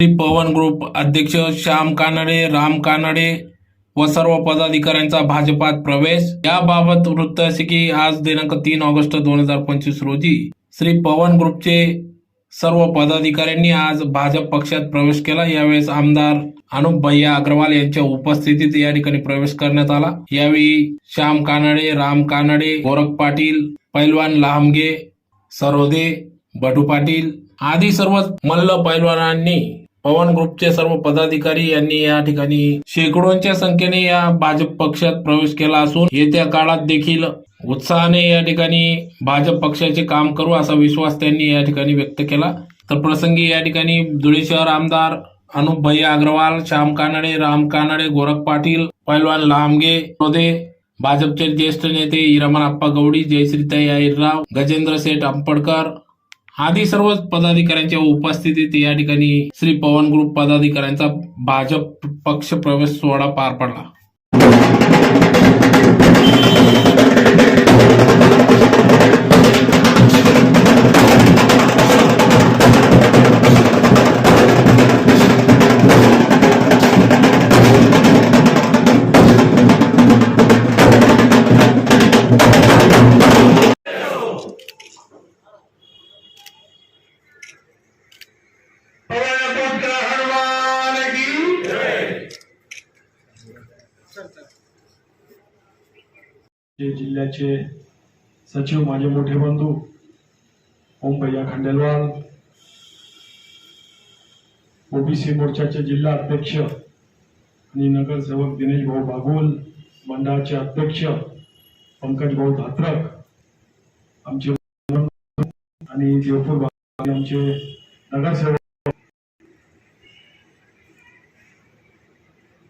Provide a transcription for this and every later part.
Shri Pawan group अध्यक्ष श्याम कानडे राम कानडे व सर्व पदाधिकाऱ्यांचा भाजपात प्रवेश. याबाबत वृत्त असे की आज दिनांक तीन ऑगस्ट दोन हजार पंचवीस रोजी श्री पवन ग्रुपचे सर्व पदाधिकाऱ्यांनी आज भाजप पक्षात प्रवेश केला. यावेळेस आमदार अनुप भैया अग्रवाल यांच्या उपस्थितीत या ठिकाणी प्रवेश करण्यात आला. यावेळी श्याम कानडे राम कानडे गोरख पाटील पैलवान लामगे सरोदे बटू पाटील आदी सर्व मल्ल पैलवानांनी पवन ग्रुपचे सर्व पदाधिकारी यांनी या ठिकाणी शेकडोंच्या संख्येने या भाजप पक्षात प्रवेश केला असून येत्या काळात देखील उत्साहाने या ठिकाणी भाजप पक्षाचे काम करू असा विश्वास त्यांनी या ठिकाणी व्यक्त केला. तर प्रसंगी या ठिकाणी धुळे शहर आमदार अनुप भैया अग्रवाल श्याम कानडे राम कानडे गोरख पाटील पैलवान लामगे रोदे भाजपचे ज्येष्ठ नेते हिरामन आप्पा गवडी जयश्रीताई अहिरराव गजेंद्र शेठ आंबडकर आधी सर्व पदाधिकाऱ्यांच्या उपस्थितीत या ठिकाणी श्री पवन ग्रुप पदाधिकाऱ्यांचा भाजप पक्ष प्रवेश सोहळा पार पडला. जे जिल्ह्याचे सचिव माझे मोठे बंधू ओम भैया खंडेलवाल ओबीसी मोर्चाचे जिल्हा अध्यक्ष आणि नगरसेवक दिनेश भाऊ बागुल मंडळाचे अध्यक्ष पंकज भाऊ धात्रक आमचे आणि देवपूर आमचे नगरसेवक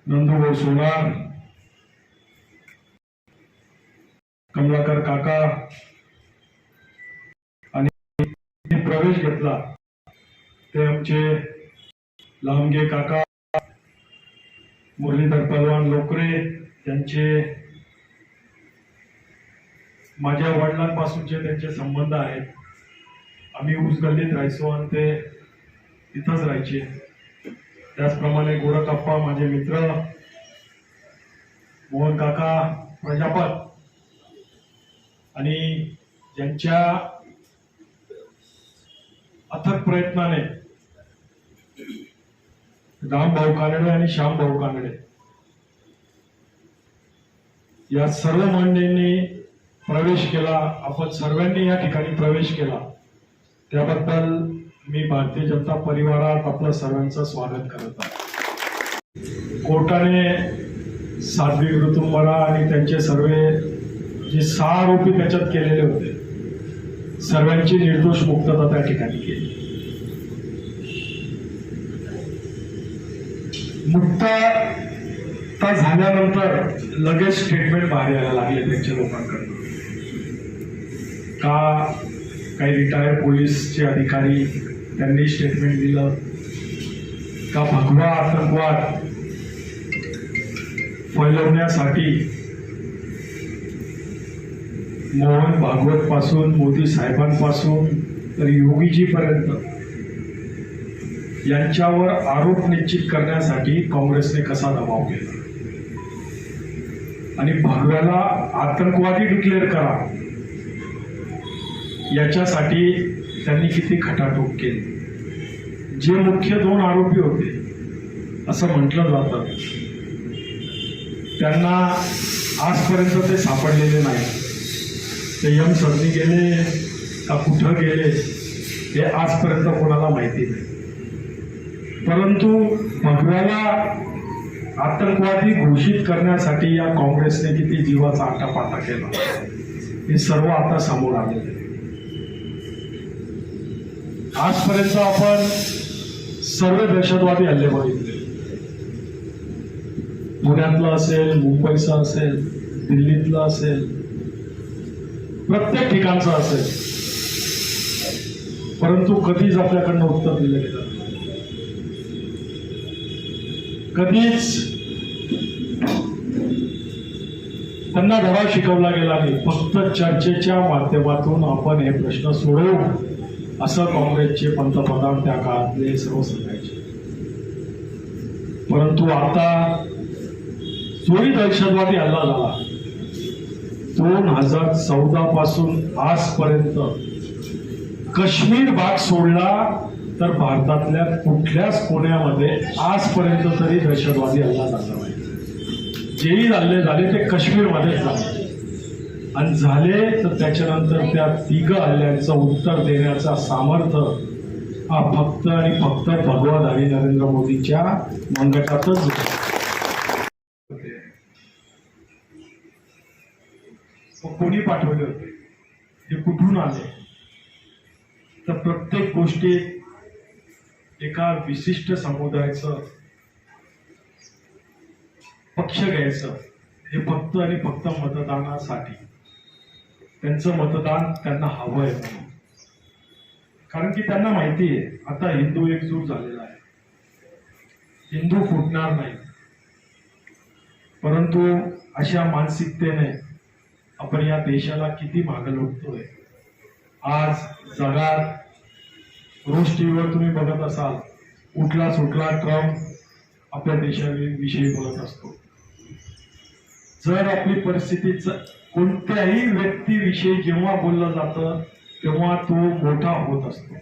नंदूभाऊ सोनार कमलाकर काका आणि प्रवेश घेतला. ते आमचे लांबगे काका मुरलीधर पलवान लोकरे त्यांचे माझ्या वडिलांपासूनचे त्यांचे संबंध आहेत. आम्ही ऊस गल्लीत राहायचो आणि ते तिथंच राहायचे. त्याचप्रमाणे गोरखप्पा माझे मित्र मोहन काका प्रजापत आणि ज्यांच्या अथक प्रयत्नाने रामभाऊ कानडे आणि श्यामभाऊ कानडे या सर्व मंडळींनी प्रवेश केला. आपण सर्वांनी या ठिकाणी प्रवेश केला. त्याबद्दल मी भारतीय जनता परिवारात आपलं सर्वांचं स्वागत करत आहे. कोर्टाने साध्वी ऋतुंबरा आणि त्यांचे सर्व जे सहा आरोपी त्याच्यात केलेले होते सर्वांची निर्दोष मुक्तता त्या ठिकाणी केली. मुक्तता झाल्यानंतर लगेच स्टेटमेंट बाहेर यायला लागले त्यांच्या लोकांकडून. का काही रिटायर्ड पोलीसचे अधिकारी त्यांनी स्टेटमेंट दिलं? का भगवा आतंकवाद फैलवण्यासाठी मोहन भागवत पासून मोदी साहेबांपासून तर योगीजी पर्यंत यांच्यावर आरोप निश्चित करण्यासाठी काँग्रेसने कसा दबाव केला? आणि भागव्याला आतंकवादी डिक्लेअर करा. याच्यासाठी त्यांनी किती खटाटोप केली? जे मुख्य दोन आरोपी होते असं म्हटलं जातं. त्यांना आजपर्यंत ते सापडलेले नाही संयम यम गेले का कुठं गेले हे आजपर्यंत कोणाला माहिती नाही. परंतु भगव्याला आतंकवादी घोषित करण्यासाठी या काँग्रेसने किती जीवाचा आटापाटा केला. हे सर्व आता समोर आले आजपर्यंत आपण सर्व दहशतवादी हल्ले बघितले. पुण्यातलं असेल मुंबईचं असेल दिल्लीतलं असेल प्रत्येक ठिकाणचं असेल. परंतु कधीच आपल्याकडनं उत्तर दिलं गेलं कधीच त्यांना धडा शिकवला गेला नाही. फक्त चर्चेच्या माध्यमातून आपण हे प्रश्न सोडवू असं काँग्रेसचे पंतप्रधान त्या काळातले सर्व सांगायचे. परंतु आता चोरी दहशतवादी हल्ला झाला. दोन हजार चौदा पासून आजपर्यंत काश्मीर भाग सोडला तर भारतातल्या कुठल्याच कोण्यामध्ये आजपर्यंत तरी दहशतवादी हल्ला झाला नाही. जेही हल्ले झाले ते काश्मीरमध्येच झाले. आणि झाले तर त्याच्यानंतर त्या तिघ हल्ल्यांचं उत्तर देण्याचा सामर्थ्य हा फक्त आणि फक्त भगवाधारी नरेंद्र मोदीच्या मंगटातच मग कोणी पाठवले होते? ते कुठून आले? तर प्रत्येक गोष्टीत एका विशिष्ट समुदायाचं पक्ष घ्यायचं हे फक्त आणि फक्त मतदानासाठी. त्यांचं मतदान त्यांना हवं आहे म्हणून. कारण की त्यांना माहिती आहे आता हिंदू एकजूट झालेला आहे. हिंदू फुटणार नाही. परंतु अशा मानसिकतेने आपण या देशाला किती मागे लोटतोय? आज जगात रोज टीव्हीवर तुम्ही बघत असाल उठला सुटला ट्रम्प आपल्या देशाविषयी बोलत असतो. जर आपली परिस्थिती कोणत्याही व्यक्तीविषयी जेव्हा बोललं जातं तेव्हा तो मोठा होत असतो.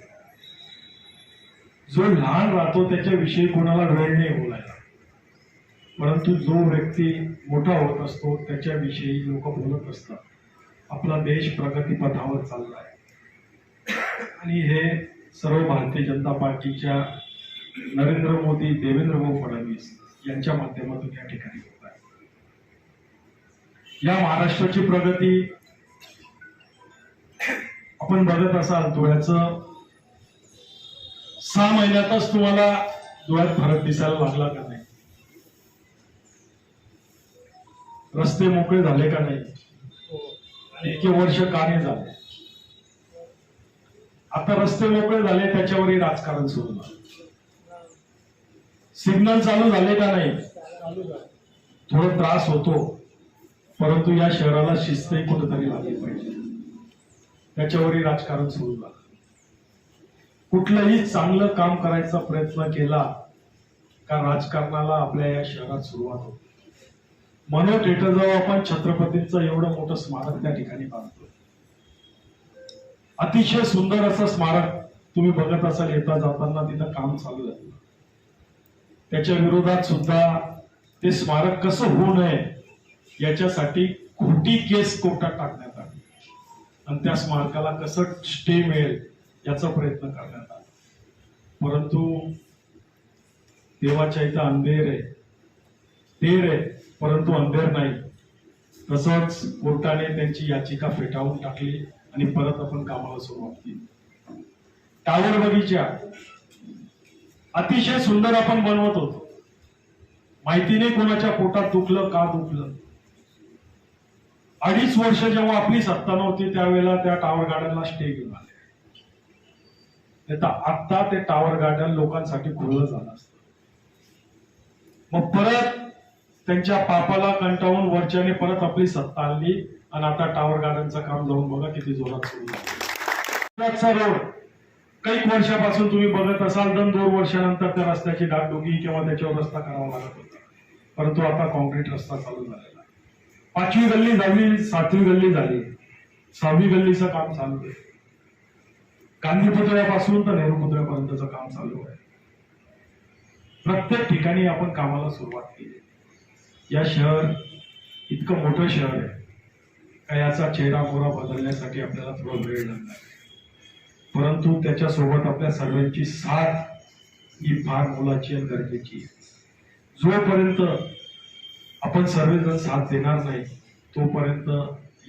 जो लहान राहतो त्याच्याविषयी कोणाला वेळ नाही बोलाय परंतु जो व्यक्ती मोठा होत असतो त्याच्याविषयी लोक बोलत असतात. आपला देश प्रगतीपथावर चालला आहे आणि हे सर्व भारतीय जनता पार्टीच्या नरेंद्र मोदी देवेंद्रभाऊ फडणवीस यांच्या माध्यमातून या ठिकाणी होत आहे. या महाराष्ट्राची प्रगती आपण बघत असाल डोळ्याचं सहा महिन्यातच तुम्हाला डोळ्यात फरक दिसायला लागला का नाही? रस्ते मोकळे झाले का नाही? आणि इतके वर्ष का नाही झाले. आता रस्ते मोकळे झाले त्याच्यावरही राजकारण सुरू झालं. सिग्नल चालू झाले का नाही? थोडं त्रास होतो परंतु या शहराला शिस्तही कुठेतरी लागली पाहिजे. त्याच्यावरही राजकारण सुरू झालं. कुठलंही चांगलं काम करायचा प्रयत्न केला का राजकारणाला आपल्या या शहरात सुरुवात होते? मनोट थिएटरजवळ आपण छत्रपतींचं एवढं मोठं स्मारक त्या ठिकाणी बांधतो अतिशय सुंदर असं स्मारक तुम्ही बघत असाल येता जाताना तिथं काम चालू आहे. त्याच्या विरोधात सुद्धा ते स्मारक कसं होऊ नये याच्यासाठी खोटी केस कोर्टात टाकण्यात आली. आणि त्या स्मारकाला कसं स्टे मिळेल याचा प्रयत्न करण्यात आला. परंतु देवाच्या इथं अंधेर आहे. तेर आहे. परंतु अंधेर नाही. तसंच कोर्टाने त्यांची याचिका फेटाळून टाकली आणि परत आपण कामाला सुरुवात केली. टावर बगीचा. अतिशय सुंदर आपण बनवत होतो. माहिती नाही कोणाच्या पोटात दुखलं का दुखलं. अडीच वर्ष जेव्हा आपली सत्ता नव्हती त्यावेळेला त्या टावर गार्डनला स्टे घेऊन आले. आता ते टावर गार्डन लोकांसाठी खुलं झालं असतं. मग परत त्यांच्या पापाला कंटाळून वरच्याने परत आपली सत्ता आणली. आणि आता टावर गार्डनचं काम जाऊन बघा किती जोरात सुरू रोड. काही वर्षापासून तुम्ही बघत असाल दोन दोन वर्षानंतर त्या रस्त्याची डागडुगी किंवा त्याच्यावर रस्ता करावा लागत होता. परंतु आता कॉन्क्रीट रस्ता चालू झालेला पाचवी गल्ली झाली सातवी गल्ली झाली. सहावी गल्लीचं काम चालू आहे. गांधी पुतळ्यापासून तर नेहरू पुतळ्यापर्यंतचं काम चालू आहे. प्रत्येक ठिकाणी आपण कामाला सुरुवात केली. या शहर इतकं मोठं शहर आहे. का याचा चेहरा मोहरा बदलण्यासाठी आपल्याला थोडा वेळ लागणार. परंतु त्याच्यासोबत आपल्या सर्वांची साथ ही फार मोलाची आणि गरजेची आहे. जोपर्यंत आपण सर्वजण साथ देणार नाही तोपर्यंत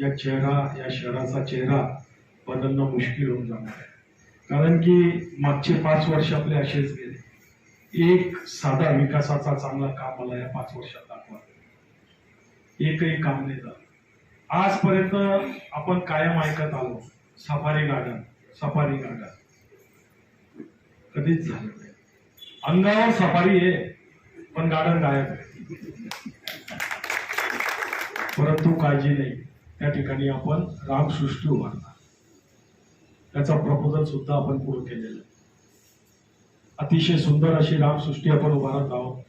या चेहरा या शहराचा चेहरा बदलणं मुश्किल होऊन जाणार आहे. कारण की मागचे पाच वर्ष आपले असेच गेले. एक साधा विकासाचा चांगला काम मला या पाच वर्षात. एकही काम नाही झालं. आजपर्यंत आपण कायम ऐकत आलो सफारी गार्डन सफारी गार्डन. कधीच झालं नाही. अंगावर सफारी आहे पण गार्डन गायब आहे. परंतु काळजी नाही. त्या ठिकाणी आपण रामसृष्टी उभारणार. त्याचा प्रपोजल सुद्धा आपण पूर्ण केलेला अतिशय सुंदर अशी रामसृष्टी आपण उभारत आहोत.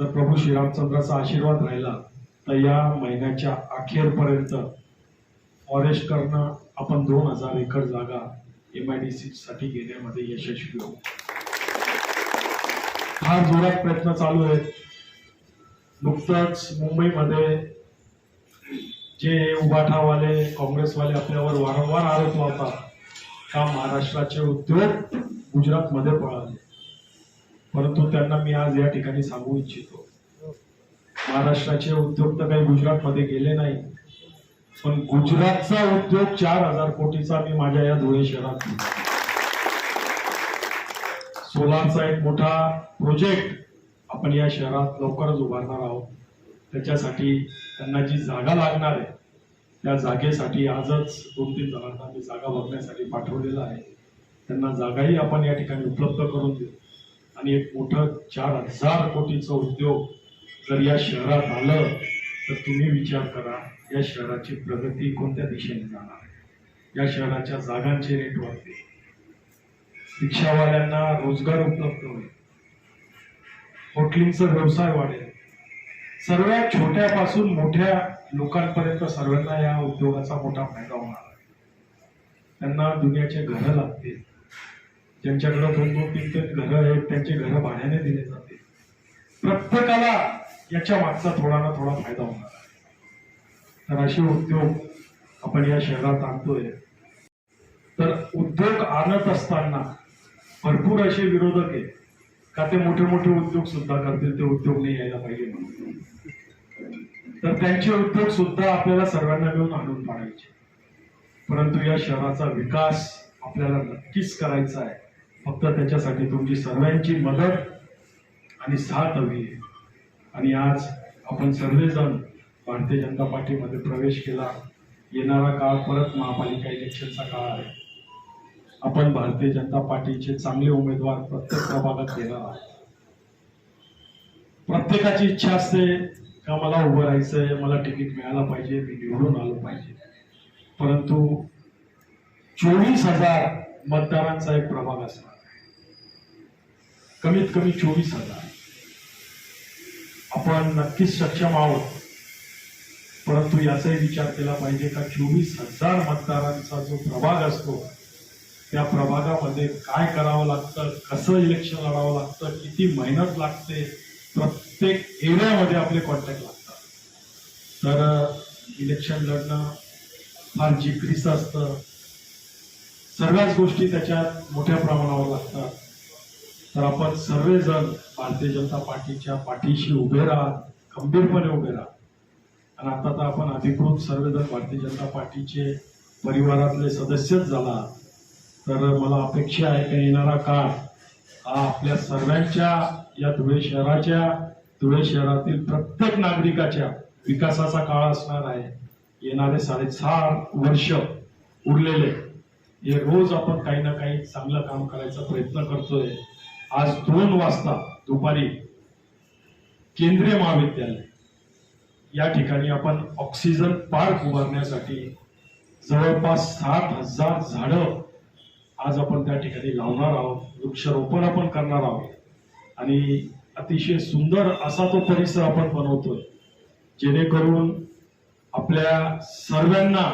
जर प्रभू श्रीरामचंद्राचा आशीर्वाद राहिला तर या महिन्याच्या अखेरपर्यंत फॉरेस्ट करणं आपण दोन हजार एकर जागा एम आय डी सी साठी घेण्यामध्ये यशस्वी होऊ. फार जोरात प्रयत्न चालू आहेत. नुकतंच मुंबईमध्ये जे उभाठावाले काँग्रेसवाले आपल्यावर वारंवार आरोप लावतात का महाराष्ट्राचे उद्योग गुजरातमध्ये पळाले. परंतु त्यांना मी आज या ठिकाणी सांगू इच्छितो. महाराष्ट्राचे उद्योग तर काही गुजरातमध्ये गेले नाही पण गुजरातचा उद्योग चार हजार कोटीचा मी माझ्या या धुळे शहरात सोलारचा एक मोठा प्रोजेक्ट आपण या शहरात लवकरच उभारणार आहोत. त्याच्यासाठी त्यांना जी जागा लागणार आहे त्या जागेसाठी आजच दोन तीन जणांना मी जागा बघण्यासाठी पाठवलेलं आहे. त्यांना जागाही आपण या ठिकाणी उपलब्ध करून देऊ. आणि एक मोठं चार हजार कोटीचा उद्योग जर या शहरात आलं तर तुम्ही विचार करा या शहराची प्रगती कोणत्या दिशेने जाणार आहे? या शहराच्या जागांचे रेट वाढते रिक्षावाल्यांना रोजगार उपलब्ध होईल. हॉटेलिंगचा व्यवसाय वाढेल. सर्व छोट्यापासून मोठ्या लोकांपर्यंत सर्वांना या उद्योगाचा मोठा फायदा होणार आहे. त्यांना दुनियाचे घरं लागतील. ज्यांच्याकडे दोन दोन तीन तीन घरं आहेत त्यांचे घरं भाड्याने दिले जाते. प्रत्येकाला याच्या मागचा थोडा ना थोडा फायदा होणार तर असे उद्योग आपण या शहरात आणतोय. तर उद्योग आणत असताना भरपूर असे विरोधक आहेत. का ते मोठे मोठे उद्योग सुद्धा करतील ते उद्योग नाही यायला पाहिजे म्हणून. तर त्यांचे उद्योग सुद्धा आपल्याला सर्वांना मिळून आणून पाडायचे. परंतु या शहराचा विकास आपल्याला नक्कीच करायचा आहे. फक्त त्याच्यासाठी तुमची सर्वांची मदत आणि साथ हवी आहे आणि आज आपण सर्वजण भारतीय जनता पार्टीमध्ये प्रवेश केला. येणारा काळ परत महापालिका इलेक्शनचा काळ आहे. आपण भारतीय जनता पार्टीचे चांगले उमेदवार प्रत्येक प्रभागात देणार आहोत. प्रत्येकाची इच्छा असते का मला उभं राहायचंय मला तिकीट मिळायला पाहिजे मी निवडून आलो पाहिजे. परंतु चोवीस हजार मतदारांचा एक प्रभाग असणार. कमीत कमी चोवीस हजार. आपण नक्कीच सक्षम आहोत. परंतु याचाही विचार केला पाहिजे का चोवीस हजार मतदारांचा जो प्रभाग असतो त्या प्रभागामध्ये काय करावं लागतं कसं इलेक्शन लढावं लागतं किती मेहनत लागते प्रत्येक एरियामध्ये आपले कॉन्टॅक्ट लागतात. तर इलेक्शन लढणं फार जिकरीचं असतं. सर्वच गोष्टी त्याच्यात मोठ्या प्रमाणावर लागतात. तर आपण सर्वजण भारतीय जनता पार्टीच्या पाठीशी उभे राहा खंबीरपणे उभे राहा. आणि आता तर आपण अधिकृत सर्वजण भारतीय जनता पार्टीचे परिवारातले सदस्यच झाला. तर मला अपेक्षा आहे की येणारा काळ हा आपल्या सर्वांच्या या धुळे शहराच्या धुळे शहरातील प्रत्येक नागरिकाच्या विकासाचा काळ असणार आहे. येणारे साडेसहा वर्ष उरलेले. हे रोज आपण काही ना काही चांगलं काम करायचा प्रयत्न करतोय. आज दोन वाजता दुपारी केंद्रीय महाविद्यालय. या ठिकाणी आपण ऑक्सिजन पार्क उभारण्यासाठी जवळपास सात हजार झाडं आज आपण त्या ठिकाणी लावणार आहोत. वृक्षारोपण आपण करणार आहोत. आणि अतिशय सुंदर असा तो परिसर आपण बनवतोय जेणेकरून आपल्या सर्वांना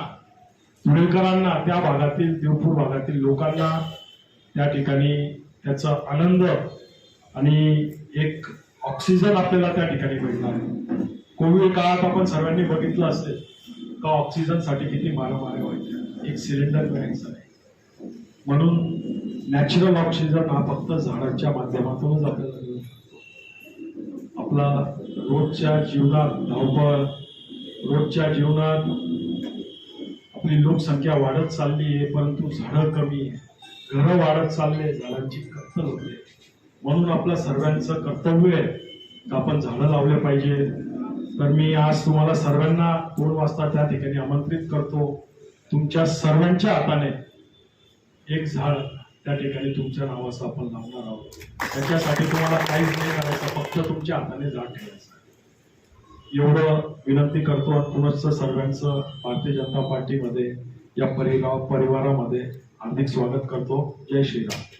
धुळेकरांना त्या भागातील देवपूर भागातील लोकांना त्या ठिकाणी त्याचा आनंद आणि एक ऑक्सिजन आपल्याला त्या ठिकाणी भेटणार आहे. कोविड काळात आपण सर्वांनी बघितलं असेल का ऑक्सिजनसाठी किती मारामारे व्हायचे. एक सिलेंडर मिळायचं आहे. म्हणून नॅचरल ऑक्सिजन हा फक्त झाडांच्या माध्यमातूनच आपल्याला आपला रोजच्या जीवनात धावपळ रोजच्या जीवनात आपली लोकसंख्या वाढत चालली आहे परंतु झाडं कमी आहे घरं वाढत चालले झाडांची कत्तल होते. म्हणून आपल्या सर्वांचं कर्तव्य आहे की आपण झाडं लावले पाहिजे. तर मी आज तुम्हाला सर्वांना दोन वाजता त्या ठिकाणी आमंत्रित करतो. तुमच्या सर्वांच्या हाताने एक झाड त्या ठिकाणी तुमच्या नावाचं आपण लावणार आहोत. त्याच्यासाठी तुम्हाला काहीच नाही करायचं फक्त तुमच्या हाताने झाड ठेवायचं. एवढं विनंती करतो आणि पुनश्च सर्वांचं भारतीय जनता पार्टीमध्ये या परिगाव परिवारामध्ये. हार्दिक स्वागत करतो. जय श्रीराम.